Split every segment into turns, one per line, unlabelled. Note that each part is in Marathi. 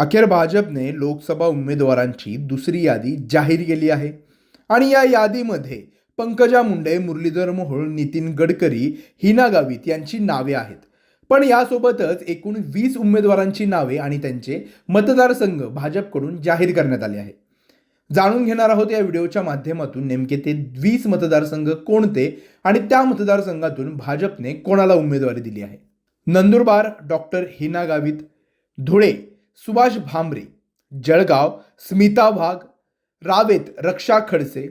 अखेर भाजपने लोकसभा उमेदवारांची दुसरी यादी जाहीर केली आहे. आणि या यादीमध्ये पंकजा मुंडे मुरलीधर मोहोळ नितीन गडकरी हिना गावित यांची नावे आहेत. पण यासोबतच एकूण वीस उमेदवारांची नावे आणि त्यांचे मतदारसंघ भाजपकडून जाहीर करण्यात आले आहे जाणून घेणार आहोत या व्हिडिओच्या माध्यमातून नेमके ते वीस मतदारसंघ कोणते आणि त्या मतदारसंघातून भाजपने कोणाला उमेदवारी दिली आहे. नंदुरबार डॉक्टर हिना गावित धुळे. सुभाष भामरे जळगाव स्मिता वाघ रावेत रक्षा खडसे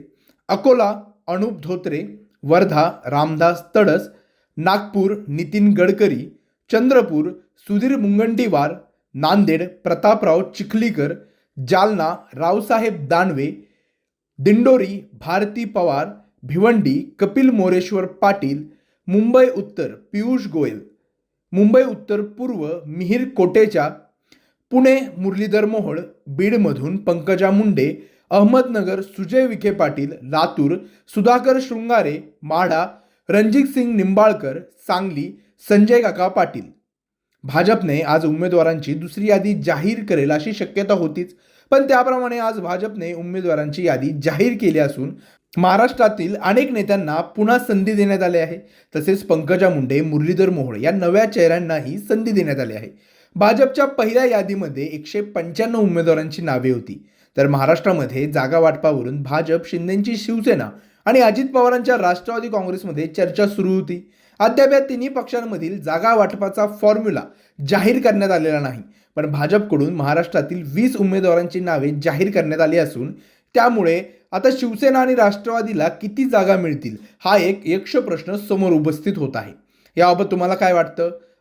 अकोला अनुप धोत्रे वर्धा रामदास तडस नागपूर नितीन गडकरी चंद्रपूर सुधीर मुंगंटीवार नांदेड प्रतापराव चिखलीकर जालना रावसाहेब दानवे दिंडोरी भारती पवार भिवंडी कपिल मोरेश्वर पाटील मुंबई उत्तर पियुष गोयल मुंबई उत्तर पूर्व मिहीर कोटेचा पुणे मुरलीधर मोहोळ बीडमधून पंकजा मुंडे अहमदनगर सुजय विखे पाटील लातूर सुधाकर शृंगारे माढा रणजित सिंग निंबाळकर सांगली संजय काका पाटील. भाजपने आज उमेदवारांची दुसरी यादी जाहीर करेल अशी शक्यता होतीच पण त्याप्रमाणे आज भाजपने उमेदवारांची यादी जाहीर केली असून महाराष्ट्रातील अनेक नेत्यांना पुन्हा संधी देण्यात आली आहे. तसेच पंकजा मुंडे मुरलीधर मोहोळ या नव्या चेहऱ्यांनाही संधी देण्यात आली आहे. भाजपच्या पहिल्या यादीमध्ये एकशे पंच्याण्णव उमेदवारांची नावे होती. तर महाराष्ट्रामध्ये जागा वाटपावरून भाजप शिंदेची शिवसेना आणि अजित पवारांच्या राष्ट्रवादी काँग्रेसमध्ये चर्चा सुरू होती. अद्याप या तिन्ही पक्षांमधील जागा वाटपाचा फॉर्म्युला जाहीर करण्यात आलेला नाही. पण भाजपकडून महाराष्ट्रातील वीस उमेदवारांची नावे जाहीर करण्यात आली असून त्यामुळे आता शिवसेना आणि राष्ट्रवादीला किती जागा मिळतील हा एक यक्ष प्रश्न समोर उपस्थित होत आहे. याबाबत तुम्हाला काय वाटतं?